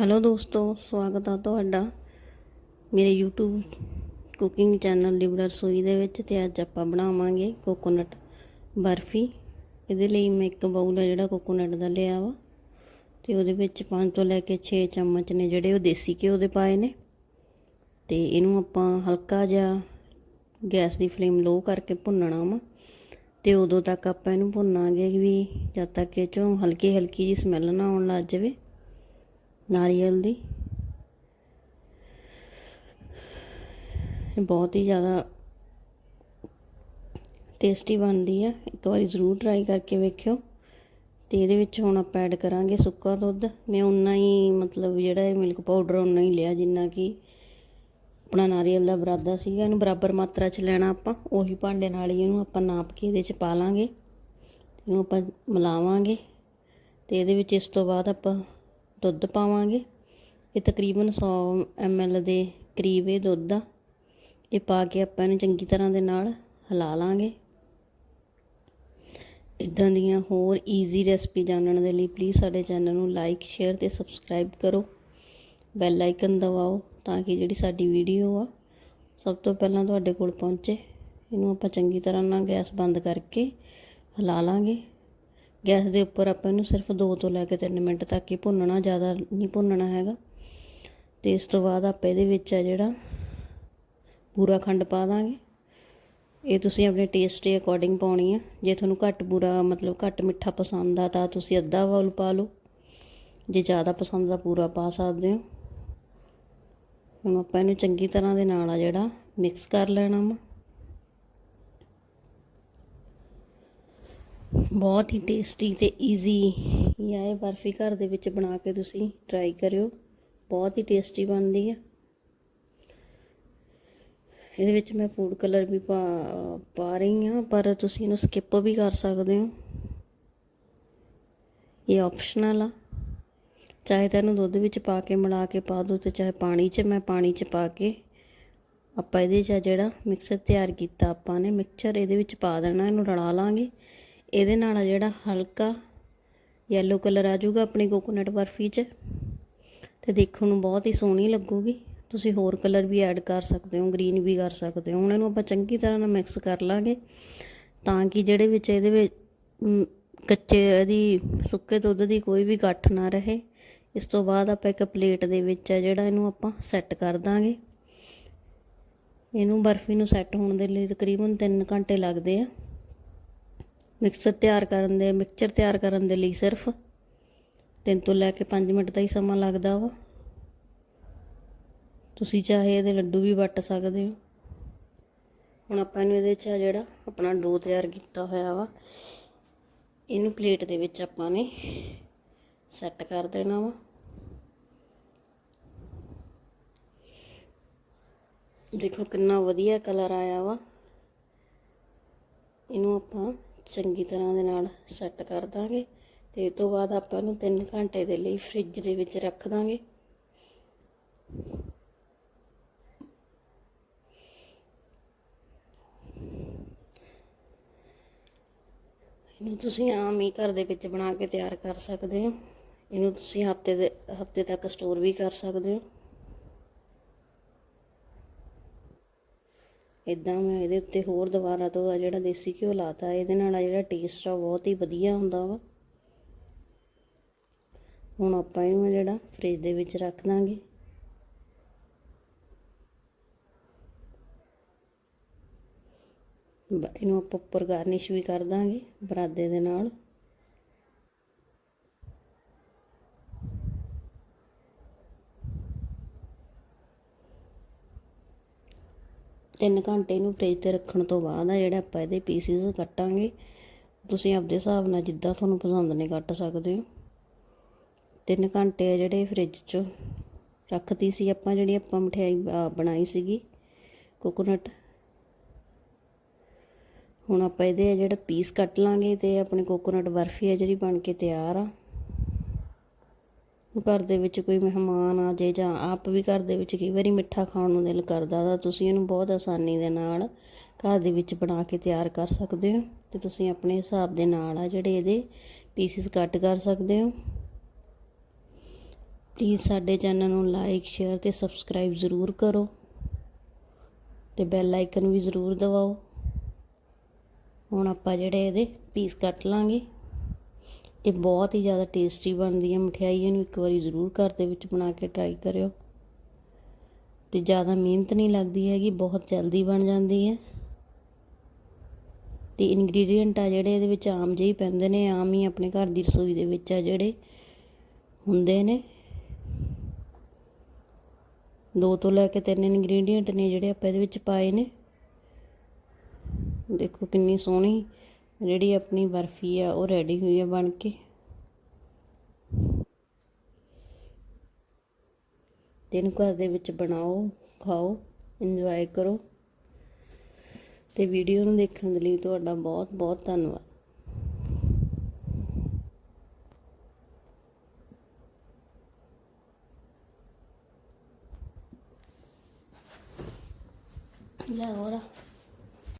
Hello ਦੋਸਤੋ, ਸਵਾਗਤ ਆ ਤੁਹਾਡਾ ਮੇਰੇ YouTube ਕੁਕਿੰਗ ਚੈਨਲ ਲਿਬੜਾ ਰਸੋਈ ਦੇ ਵਿੱਚ ਤੇ ਅੱਜ ਆਪਾਂ ਬਣਾਵਾਂਗੇ ਕੋਕੋਨਟ ਬਰਫੀ। ਇਹਦੇ ਲਈ ਮੈਂ ਇੱਕ ਬਾਉਲ ਆ ਜਿਹੜਾ ਕੋਕੋਨਟ ਦਾ ਲਿਆ ਵਾ ਤੇ ਉਹਦੇ ਵਿੱਚ 5 ਤੋਂ ਲੈ ਕੇ 6 ਚਮਚ ਨੇ ਜਿਹੜੇ ਉਹ ਦੇਸੀ ਘਿਓ ਦੇ ਪਾਏ ਨੇ। ਤੇ ਇਹਨੂੰ ਆਪਾਂ ਹਲਕਾ ਜਿਹਾ ਗੈਸ ਦੀ ਫਲੇਮ ਲੋ ਕਰਕੇ ਭੁੰਨਣਾ ਵਾ ਤੇ ਉਦੋਂ ਤੱਕ ਆਪਾਂ ਇਹਨੂੰ ਭੁੰਨਾਂਗੇ ਵੀ ਜਦ ਤੱਕ ਇਹ ਚੋਂ ਹਲਕੀ ਹਲਕੀ ਜੀ ਸਮੈਲ ਨਾ ਆਉਣ ਲੱਗ ਜਾਵੇ। ਨਾਰੀਅਲ ਦੀ। ਇਹ ਬਹੁਤ ਹੀ ਜ਼ਿਆਦਾ ਟੇਸਟੀ ਬਣਦੀ ਆ। ਇੱਕ ਵਾਰੀ ਜ਼ਰੂਰ ਟਰਾਈ ਕਰਕੇ ਵੇਖਿਓ। ਤੇ ਇਹਦੇ ਵਿੱਚ ਹੁਣ ਆਪਾਂ ਐਡ ਕਰਾਂਗੇ ਸੁੱਕਾ ਦੁੱਧ। ਮੈਂ ਉਨਾ ਹੀ ਮਤਲਬ ਜਿਹੜਾ ਇਹ ਮਿਲਕ ਪਾਊਡਰ ਉਨਾ ਹੀ ਲਿਆ ਜਿੰਨਾ ਕਿ ਆਪਣਾ ਨਾਰੀਅਲ ਦਾ ਬਰਾਦਾ ਸੀਗਾ। ਇਹਨੂੰ ਬਰਾਬਰ ਮਾਤਰਾ 'ਚ ਲੈਣਾ ਆਪਾਂ। ਉਹੀ ਭਾਂਡੇ ਨਾਲ ਹੀ ਇਹਨੂੰ ਆਪਾਂ ਨਾਪ ਕੇ ਇਹਦੇ 'ਚ ਪਾ ਲਾਂਗੇ। ਇਹਨੂੰ ਆਪਾਂ ਮਿਲਾਵਾਂਗੇ। ਤੇ ਇਹਦੇ ਵਿੱਚ ਇਸ ਤੋਂ ਬਾਅਦ ਆਪਾਂ ਦੁੱਧ ਪਾਵਾਂਗੇ। ਇਹ ਤਕਰੀਬਨ 100 ml ਦੇ ਕਰੀਬ ਇਹ ਦੁੱਧ ਆ। ਇਹ ਪਾ ਕੇ ਆਪਾਂ ਇਹਨੂੰ ਚੰਗੀ ਤਰ੍ਹਾਂ ਦੇ ਨਾਲ ਹਿਲਾ ਲਾਂਗੇ। ਇਦਾਂ ਦੀਆਂ ਹੋਰ ਈਜ਼ੀ ਰੈਸਪੀ ਜਾਣਨ ਦੇ ਲਈ ਪਲੀਜ਼ ਸਾਡੇ ਚੈਨਲ ਨੂੰ ਲਾਈਕ ਸ਼ੇਅਰ ਤੇ ਸਬਸਕ੍ਰਾਈਬ ਕਰੋ। ਬੈਲ ਆਈਕਨ ਦਬਾਓ ਤਾਂ ਕਿ ਜਿਹੜੀ ਸਾਡੀ ਵੀਡੀਓ ਆ, ਸਭ ਤੋਂ ਪਹਿਲਾਂ ਤੁਹਾਡੇ ਕੋਲ ਪਹੁੰਚੇ। ਇਹਨੂੰ ਆਪਾਂ ਚੰਗੀ ਤਰ੍ਹਾਂ ਨਾਲ ਗੈਸ ਬੰਦ ਕਰਕੇ ਹਿਲਾ ਲਾਂਗੇ। ਗੈਸ ਦੇ ਉੱਪਰ ਆਪਾਂ ਇਹਨੂੰ ਸਿਰਫ 2 ਤੋਂ ਲੈ ਕੇ 3 ਮਿੰਟ ਤੱਕ ਹੀ ਭੁੰਨਣਾ, ਜ਼ਿਆਦਾ ਨਹੀਂ ਭੁੰਨਣਾ ਹੈਗਾ। ਤੇ ਇਸ ਤੋਂ ਬਾਅਦ ਆਪਾਂ ਇਹਦੇ ਵਿੱਚ ਆ ਜਿਹੜਾ ਪੂਰਾ ਖੰਡ ਪਾ ਦਾਂਗੇ। ਇਹ ਤੁਸੀਂ ਆਪਣੇ ਟੇਸਟ ਦੇ ਅਕੋਰਡਿੰਗ ਪਾਉਣੀ ਆ। ਜੇ ਤੁਹਾਨੂੰ ਘੱਟ ਬੁਰਾ, ਮਤਲਬ ਘੱਟ ਮਿੱਠਾ ਪਸੰਦ ਆ ਤਾਂ ਤੁਸੀਂ ਅੱਧਾ ਬਾਉਲ ਪਾ ਲਓ। ਜੇ ਜ਼ਿਆਦਾ ਪਸੰਦ ਆ ਪੂਰਾ ਪਾ ਸਕਦੇ ਹੋ। ਹੁਣ ਆਪਾਂ ਇਹਨੂੰ ਚੰਗੀ ਤਰ੍ਹਾਂ ਦੇ ਨਾਲ ਆ ਜਿਹੜਾ ਮਿਕਸ ਕਰ ਲੈਣਾ ਵਾ। ਬਹੁਤ ਹੀ ਟੇਸਟੀ ਤੇ ਈਜ਼ੀ ਇਹ ਬਰਫੀ ਘਰ ਦੇ ਵਿੱਚ ਬਣਾ ਕੇ ਤੁਸੀਂ ਟਰਾਈ ਕਰਿਓ। ਬਹੁਤ ਹੀ ਟੇਸਟੀ ਬਣਦੀ ਹੈ ਇਹਦੇ ਵਿੱਚ ਮੈਂ ਫੂਡ ਕਲਰ ਵੀ ਪਾ ਪਾ ਰਹੀ ਹਾਂ, ਪਰ ਤੁਸੀਂ ਇਹਨੂੰ ਸਕਿਪ ਵੀ ਕਰ ਸਕਦੇ ਹੋ। ਇਹ ਆਪਸ਼ਨਲ ਆ। ਚਾਹੇ ਤਾਂ ਇਹਨੂੰ ਦੁੱਧ ਵਿੱਚ ਪਾ ਕੇ, ਮਿਲਾ ਕੇ ਪਾ ਦਿਓ ਤੇ ਚਾਹੇ ਪਾਣੀ 'ਚ, ਮੈਂ ਪਾਣੀ 'ਚ ਪਾ ਕੇ ਆਪਾਂ ਇਹਦੇ 'ਚ ਜਿਹੜਾ ਮਿਕਸਰ ਤਿਆਰ ਕੀਤਾ ਆਪਾਂ ਨੇ। ਮਿਕਸਚਰ ਇਹਦੇ ਵਿੱਚ ਪਾ ਦੇਣਾ, ਇਹਨੂੰ ਰਲਾ ਲਾਂਗੇ। ਇਹਦੇ ਨਾਲ ਆ ਜਿਹੜਾ ਹਲਕਾ ਯੈਲੋ ਕਲਰ ਆ ਜਾਊਗਾ ਆਪਣੀ ਕੋਕੋਨਟ ਬਰਫੀ 'ਚ। ਤੇ ਦੇਖਣ ਨੂੰ ਬਹੁਤ ਹੀ ਸੋਹਣੀ ਲੱਗੂਗੀ। ਤੁਸੀਂ ਹੋਰ ਕਲਰ ਵੀ ਐਡ ਕਰ ਸਕਦੇ ਹੋ ਗ੍ਰੀਨ ਵੀ ਕਰ ਸਕਦੇ ਹੋ। ਹੁਣ ਇਹਨੂੰ ਆਪਾਂ ਚੰਗੀ ਤਰ੍ਹਾਂ ਨਾਲ ਮਿਕਸ ਕਰ ਲਾਂਗੇ ਤਾਂ ਕਿ ਜਿਹੜੇ ਵਿੱਚ ਇਹਦੇ ਵਿੱਚ ਕੱਚੇ ਇਹਦੀ ਸੁੱਕੇ ਦੁੱਧ ਦੀ ਕੋਈ ਵੀ ਗੱਠ ਨਾ ਰਹੇ। ਇਸ ਤੋਂ ਬਾਅਦ ਆਪਾਂ ਇੱਕ ਪਲੇਟ ਦੇ ਵਿੱਚ ਆ ਜਿਹੜਾ ਇਹਨੂੰ ਆਪਾਂ ਸੈੱਟ ਕਰ ਦਾਂਗੇ। ਇਹਨੂੰ ਬਰਫੀ ਨੂੰ ਸੈੱਟ ਹੋਣ ਦੇ ਲਈ ਤਕਰੀਬਨ 3 ਘੰਟੇ ਲੱਗਦੇ ਆ। ਮਿਕਸਰ ਤਿਆਰ ਕਰਨ ਦੇ, ਮਿਕਸਚਰ ਤਿਆਰ ਕਰਨ ਦੇ ਲਈ ਸਿਰਫ 3 ਤੋਂ ਲੈ ਕੇ 5 ਮਿੰਟ ਦਾ ਹੀ ਸਮਾਂ ਲੱਗਦਾ ਵਾ। ਤੁਸੀਂ ਚਾਹੇ ਇਹਦੇ ਲੱਡੂ ਵੀ ਵੱਟ ਸਕਦੇ ਹੋ। ਹੁਣ ਆਪਾਂ ਇਹਨੂੰ ਇਹਦੇ 'ਚ ਆ ਜਿਹੜਾ ਆਪਣਾ ਡੋ ਤਿਆਰ ਕੀਤਾ ਹੋਇਆ ਵਾ, ਇਹਨੂੰ ਪਲੇਟ ਦੇ ਵਿੱਚ ਆਪਾਂ ਨੇ ਸੈੱਟ ਕਰ ਦੇਣਾ ਵਾ। ਦੇਖੋ ਕਿੰਨਾ ਵਧੀਆ ਕਲਰ ਆਇਆ ਵਾ। ਇਹਨੂੰ ਆਪਾਂ ਚੰਗੀ ਤਰ੍ਹਾਂ ਦੇ ਨਾਲ ਸੈੱਟ ਕਰ ਦਾਂਗੇ ਤੇ ਇਸ ਤੋਂ ਬਾਅਦ ਆਪਾਂ ਇਹਨੂੰ 3 ਘੰਟੇ ਦੇ ਲਈ ਫ੍ਰਿਜ ਦੇ ਵਿੱਚ ਰੱਖ ਦਾਂਗੇ। ਇਹਨੂੰ ਤੁਸੀਂ ਆਮ ਹੀ ਘਰ ਦੇ ਵਿੱਚ ਬਣਾ ਕੇ ਤਿਆਰ ਕਰ ਸਕਦੇ ਹੋ। ਇਹਨੂੰ ਤੁਸੀਂ ਹਫ਼ਤੇ ਦੇ, ਹਫ਼ਤੇ ਤੱਕ ਸਟੋਰ ਵੀ ਕਰ ਸਕਦੇ ਹੋ। ਇੱਦਾਂ ਮੈਂ ਇਹਦੇ ਉੱਤੇ ਹੋਰ ਦੁਬਾਰਾ ਤੋਂ ਆ ਜਿਹੜਾ ਦੇਸੀ ਘਿਓ ਲਾਤਾ, ਇਹਦੇ ਨਾਲ ਆ ਜਿਹੜਾ ਟੇਸਟ ਆ ਉਹ ਬਹੁਤ ਹੀ ਵਧੀਆ ਹੁੰਦਾ ਵਾ। ਹੁਣ ਆਪਾਂ ਇਹਨੂੰ ਜਿਹੜਾ ਫ੍ਰਿਜ ਦੇ ਵਿੱਚ ਰੱਖ ਦਾਂਗੇ। ਇਹਨੂੰ ਆਪਾਂ ਉੱਪਰ ਗਾਰਨਿਸ਼ ਵੀ ਕਰ ਦਾਂਗੇ ਬਰਾਦੇ ਦੇ ਨਾਲ। ਤਿੰਨ ਘੰਟੇ ਇਹਨੂੰ ਫ੍ਰਿਜ ਤੇ ਰੱਖਣ ਤੋਂ ਬਾਅਦ ਆ ਜਿਹੜਾ ਆਪਾਂ ਇਹਦੇ ਪੀਸਿਸ ਕੱਟਾਂਗੇ, ਤੁਸੀਂ ਆਪਦੇ ਹਿਸਾਬ ਨਾਲ ਜਿੱਦਾਂ ਤੁਹਾਨੂੰ ਪਸੰਦ ਨੇ ਕੱਟ ਸਕਦੇ ਹੋ। ਤਿੰਨ ਘੰਟੇ ਆ ਜਿਹੜੇ ਫ੍ਰਿਜ 'ਚ ਰੱਖਤੀ ਸੀ ਆਪਾਂ, ਜਿਹੜੀ ਆਪਾਂ ਮਠਿਆਈ ਬਣਾਈ ਸੀਗੀ ਕੋਕੋਨਟ ਹੁਣ ਆਪਾਂ ਇਹਦੇ ਜਿਹੜਾ ਪੀਸ ਕੱਟ ਲਾਂਗੇ ਤੇ ਆਪਣੀ ਕੋਕੋਨਟ ਬਰਫੀ ਆ ਜਿਹੜੀ ਬਣ ਕੇ ਤਿਆਰ ਆ। ਘਰ ਦੇ ਵਿੱਚ ਕੋਈ ਮਹਿਮਾਨ ਆ ਜੇ ਜਾਂ ਆਪ ਵੀ ਘਰ ਦੇ ਵਿੱਚ ਕਈ ਵਾਰੀ ਮਿੱਠਾ ਖਾਣ ਨੂੰ ਦਿਲ ਕਰਦਾ ਤਾਂ ਤੁਸੀਂ ਇਹਨੂੰ ਬਹੁਤ ਆਸਾਨੀ ਦੇ ਨਾਲ ਘਰ ਦੇ ਵਿੱਚ ਬਣਾ ਕੇ ਤਿਆਰ ਕਰ ਸਕਦੇ ਹੋ ਤੇ ਤੁਸੀਂ ਆਪਣੇ ਹਿਸਾਬ ਦੇ ਨਾਲ ਆ ਜਿਹੜੇ ਇਹਦੇ ਪੀਸਿਸ ਕੱਟ ਕਰ ਸਕਦੇ ਹੋ। ਪਲੀਜ਼ ਸਾਡੇ ਚੈਨਲ ਨੂੰ ਲਾਈਕ ਸ਼ੇਅਰ ਤੇ ਸਬਸਕ੍ਰਾਈਬ ਜ਼ਰੂਰ ਕਰੋ ਤੇ ਬੈਲ ਆਈਕਨ ਵੀ ਜ਼ਰੂਰ ਦਬਾਓ। ਹੁਣ ਆਪਾਂ ਜਿਹੜੇ ਇਹਦੇ ਪੀਸ ਕੱਟ ਲਾਂਗੇ। ਇਹ ਬਹੁਤ ਹੀ ਜ਼ਿਆਦਾ ਟੇਸਟੀ ਬਣਦੀ ਹੈ ਮਠਿਆਈ ਇਹਨੂੰ ਇੱਕ ਵਾਰੀ ਜ਼ਰੂਰ ਘਰ ਦੇ ਵਿੱਚ ਬਣਾ ਕੇ ਟਰਾਈ ਕਰਿਓ। ਤੇ ਜ਼ਿਆਦਾ ਮਿਹਨਤ ਨਹੀਂ ਲੱਗਦੀ ਹੈਗੀ, ਬਹੁਤ ਜਲਦੀ ਬਣ ਜਾਂਦੀ ਹੈ। ਤੇ ਇਨਗਰੀਡੀਅੰਟ ਆ ਜਿਹੜੇ ਇਹਦੇ ਵਿੱਚ ਆਮ ਜਿਹੇ ਪੈਂਦੇ ਨੇ, ਆਮ ਹੀ ਆਪਣੇ ਘਰ ਦੀ ਰਸੋਈ ਦੇ ਵਿੱਚ ਆ ਜਿਹੜੇ ਹੁੰਦੇ ਨੇ। ਦੋ ਤੋਂ ਲੈ ਕੇ ਤਿੰਨ ਇਨਗਰੀਡੀਅੰਟ ਨੇ ਜਿਹੜੇ ਆਪਾਂ ਇਹਦੇ ਵਿੱਚ ਪਾਏ ਨੇ। ਦੇਖੋ ਕਿੰਨੀ ਸੋਹਣੀ ਜਿਹੜੀ ਆਪਣੀ ਬਰਫੀ ਆ, ਉਹ ਰੈਡੀ ਹੋਈ ਆ ਬਣ ਕੇ। ਤੇ ਇਹਨੂੰ ਘਰ ਦੇ ਵਿੱਚ ਬਣਾਓ, ਖਾਓ ਇੰਜੋਏ ਕਰੋ। ਤੇ ਵੀਡੀਓ ਨੂੰ ਦੇਖਣ ਦੇ ਲਈ ਤੁਹਾਡਾ ਬਹੁਤ ਬਹੁਤ ਧੰਨਵਾਦ। ਲੈ ਹੋਰ।